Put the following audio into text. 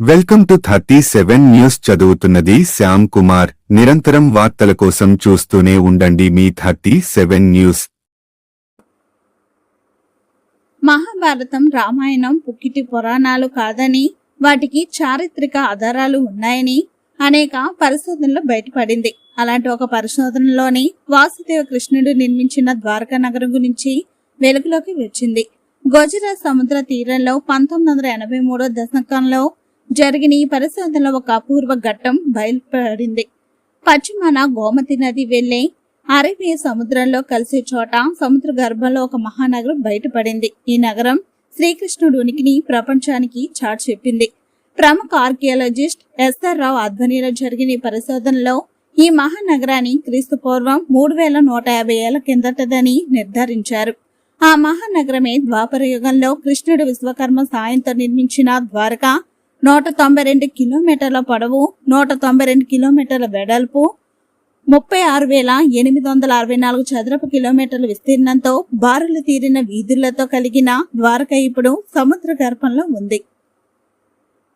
Welcome to thirty seven news చదువుతున్నది శ్యామ్ కుమార్. నిరంతరం వార్తల కోసం చూస్తూనే ఉండండి మీ thirty seven news. Mahabharatam Ramayanam పుక్కిటి పురాణాలు కాదని వాటికి చారిత్రక ఆధారాలు ఉన్నాయని అనేక పరిశోధనలు బయటపడింది. అలాంటి ఒక పరిశోధనలోని వాసుదేవ కృష్ణుడు నిర్మించిన ద్వారకా నగరం గురించి వెలుగులోకి వచ్చింది. గోజరా సముద్ర తీరంలో పంతొమ్మిది వందల ఎనభై మూడో దశకంలో జరిగిన ఈ పరిశోధనలో ఒక అపూర్వ ఘట్టం బయలుపడింది. పశ్చిమాన గోమతి నది వెళ్ళే అరేబియా సముద్రంలో కలిసే చోట సముద్ర గర్భంలో ఒక మహానగరం బయటపడింది. ఈ నగరం శ్రీకృష్ణుడు ఉనికిని ప్రపంచానికి చాట్ చెప్పింది. ప్రముఖ ఆర్కియాలజిస్ట్ ఎస్ఆర్ రావు ఆధ్వర్యంలో జరిగిన ఈ పరిశోధనలో ఈ మహానగరాన్ని క్రీస్తు పూర్వం మూడు వేల నూట యాభై ఏళ్ళ కిందటదని నిర్ధారించారు. ఆ మహానగరమే ద్వాపర యుగంలో కృష్ణుడు విశ్వకర్మ సాయంతో నిర్మించిన ద్వారక నూట తొంభై రెండు కిలోమీటర్ల పొడవు నూట తొంభై రెండు కిలోమీటర్ల వెడల్పు ముప్పై ఆరు వేల ఎనిమిది వందల అరవై నాలుగు చదరపు కిలోమీటర్ల విస్తీర్ణంతో బారులు తీరిన వీధులతో కలిగిన ద్వారక ఇప్పుడు సముద్ర గర్భంలో ఉంది.